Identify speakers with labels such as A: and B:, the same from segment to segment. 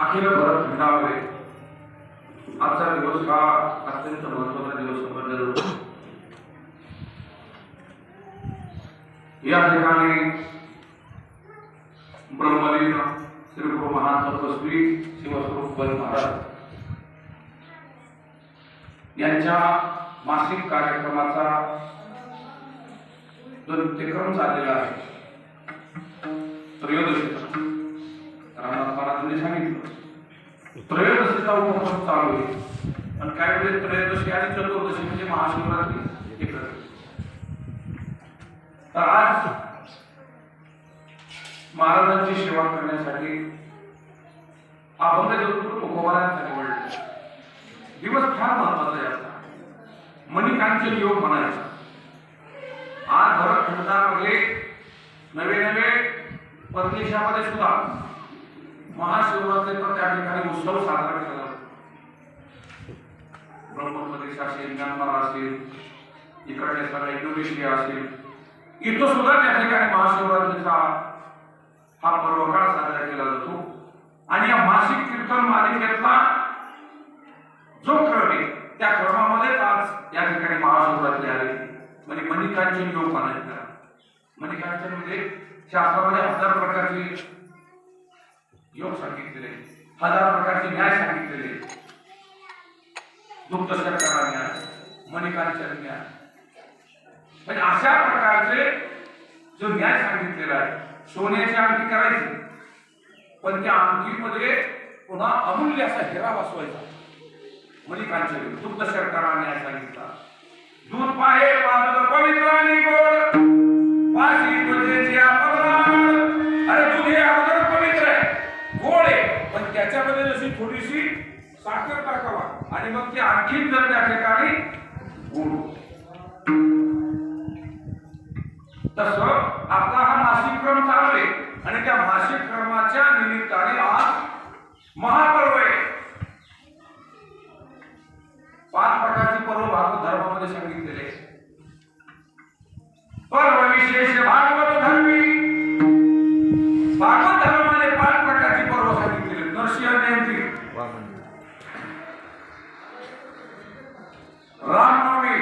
A: अखिल भरत घडावे आजचा दिवस हा अत्यंत महत्त्वाचा दिवस समजला जातो. या ठिकाणी ब्रह्मलीन श्री गुरु महान तपस्वी शिवस्वरूप बल महाराज यांच्या मासिक कार्यक्रमाचा जो नित्यक्रम चाललेला आहे त्रयोदशी त्रयोदशीचा उपक्रम चालू आहे. आणि काय म्हणजे त्रयोदशी आणि चतुर्दशी म्हणजे महाशिवरात्री एकत्र. तर आज महाराजांची सेवा करण्यासाठी अभंग जगत मुखोबारांचा निवडले दिवस फार महत्त्वाचा आहे आपला मणिकांचन योग म्हणायचा. आज भरत खंडामध्ये नवे नवे परदेशामध्ये सुद्धा महाशिवरात्रीचा त्या ठिकाणी उत्सव साजरा केला जातो. ब्रह्मप्रदेश असेल म्यानमार असेल इकडे सगळं इंडोनेशिया असेल. इथं सुद्धा त्या ठिकाणी महाशिवरात्रीचा हा पर्वकाळ साजरा केला जातो. आणि या मासिक कीर्तन मालिकेतला जो क्रम आहे त्या क्रमामध्येच आज या ठिकाणी महाशिवरात्री आली. म्हणजे मणिकांचन योग म्हणायचं मणिकांचन म्हणजे शास्त्रामध्ये हजार प्रकारचे योग सांगितलेले हजार प्रकारचे न्याय सांगितलेले गुप्त सरकार न्याय मणिकांचन न्याय म्हणजे अशा प्रकारचे जो न्याय सांगितलेला आहे सोन्याची अंगठी करायची. पण त्या अंगठीमध्ये पुन्हा अमूल्य असा हिरा बसवायचा. मणिकांचन दुग्ध सरकार न्याय सांगितला. दूध पाहे पण त्याच्यामध्ये जशी थोडीशी साखर टाकावा आणि मग ती आणखीन जर त्या ठिकाणी तस आपला हा मासिक क्रम चालू आहे आणि त्या मासिक क्रमाच्या निमित्ताने आज महापर्व आहे. पाच प्रकारची पर्व भागवत धर्मामध्ये सांगितलेले पर्व विशेष भागवत धर्मी भागवत धर्मामध्ये पाच प्रकारची पर्व सांगितलेली आहेत. नरसिंह जयंती रामनवमी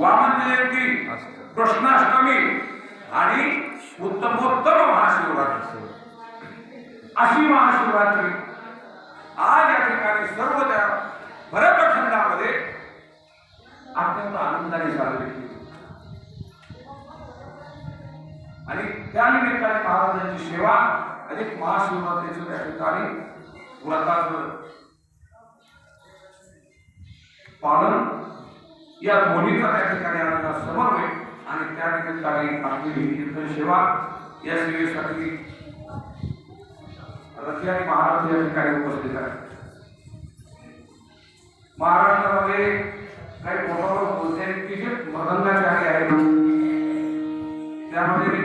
A: वामन जयंती कृष्णाष्टमी आणि उत्तमोत्तम महाशिवरात्री. अशी महाशिवरात्री आज या ठिकाणी सर्व त्या भरतखंडामध्ये अत्यंत आनंदाने साजरी केली आणि त्या निमित्ताने महाराजांची सेवा अधिक महाशिवरात्रीचं त्या ठिकाणी व्रताचं पालन या दोन्हीचा त्या ठिकाणी आलेला समन्वय आणि त्या ठिकाणी आपली कीर्तन सेवा या सेवेसाठी रथी आणि महाराज या ठिकाणी उपस्थित आहेत. महाराष्ट्रामध्ये काही मोठा बोलते की जे मृदंगाचारी आहेत त्यामध्ये